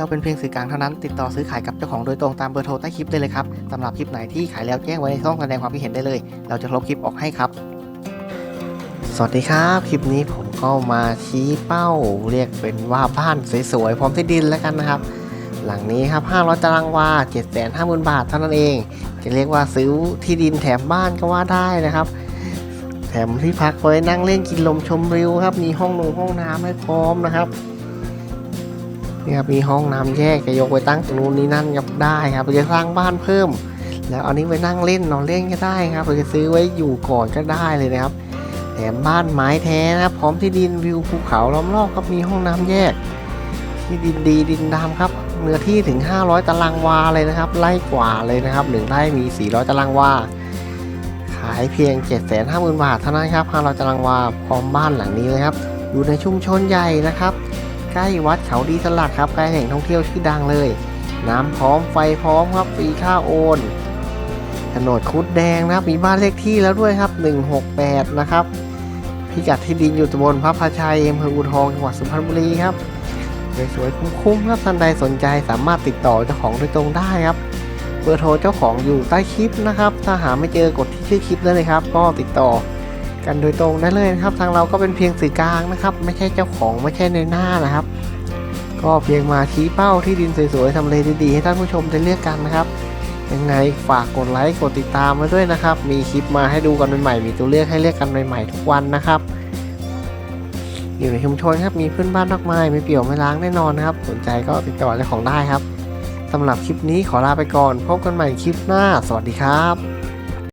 เราเป็นเพียงสื่อกลางเท่านั้น ติดต่อซื้อขายกับเจ้าของโดยตรงตามเบอร์โทรใต้คลิปได้เลยครับสำหรับคลิปไหนที่ขายแล้วแจ้งไว้ในช่องแสดงความคิดเห็นได้เลย เราจะลบคลิปออกให้ครับ สวัสดีครับ คลิปนี้ผมก็มาชี้เป้าเรียกเป็นว่าบ้านสวยๆพร้อมที่ดินแล้วกันนะครับ หลังนี้ครับ 500ตารางวา750,000 บาทเท่านั้นเอง จะเรียกว่าซื้อที่ดินแถมบ้านก็ว่าได้นะครับแถมที่พักไว้นั่งเล่นกินลมชมวิวครับ มีห้องนงห้องน้ำให้พร้อมนะครับ นี่ครับมีห้องน้ำแยกจะยกไว้ตั้งตรงนู้นนี้นั่นก็ได้ครับเราจะสร้างบ้านเพิ่ม แล้วอานี้ไว้นั่งเล่นนอนเล่นก็ได้ครับเราจะซื้อไว้อยู่ก่อนก็ได้เลยนะครับแถมบ้านไม้แท้นะครับพร้อมที่ดินวิวภูเขาล้อมรอบครับมีห้องน้ำแยก ที่ดินดีดินดำครับเนื้อที่ถึง 500 ตารางวาเลยนะครับไร่กว่าเลยนะครับหนึ่งไร่มี 400 ตารางวาขายเพียง 750,000 บาทเท่านั้นครับ500ตารางวาพร้อมบ้านหลังนี้เลยครับอยู่ในชุมชนใหญ่นะครับ ใกล้วัดเขาดีสลัดครับใกล้แหล่งท่องเที่ยวชื่อดังเลย น้ำพร้อมไฟพร้อมครับฟรีค่าโอนโฉนคุดแดงนะครับมีบ้านเลขที่แล้วด้วยครับ 168 นะครับพิกัดที่ดินอยู่ตำบลพระพาชัยอำเภออูทองจังหวัดสุพรรณบุรีครับสวยๆคุ้มๆครับท่านใดสนใจสามารถติดต่อเจ้าของโดยตรงได้ครับเบอร์โทรเจ้าของอยู่ใต้คลิปนะครับ ถ้าหาไม่เจอกดที่ชื่อคลิปได้เลยครับ ก็ติดต่อ กันโดยตรงได้เลยนะครับ ทางเราก็เป็นเพียงสื่อกลางนะครับ ไม่ใช่เจ้าของไม่ใช่ในหน้านะครับ ก็เพียงมาชี้เป้าที่ดินสวยๆทำเลดีๆให้ท่านผู้ชมได้เลือกกันนะครับยังไงฝากกดไลค์กดติดตามไว้ด้วยนะครับ มีคลิปมาให้ดูกันใหม่ๆมีตัวเลือกให้เลือกกันใหม่ๆทุกวันนะครับ อยู่ในชุมชนครับมีเพื่อนบ้านมากมายไม่เปี่ยวไม่ล้างแน่นอนนะครับ สนใจก็ติดต่อเจ้าของได้ครับสำหรับคลิปนี้ขอลาไปก่อน พบกันใหม่คลิปหน้า สวัสดีครับ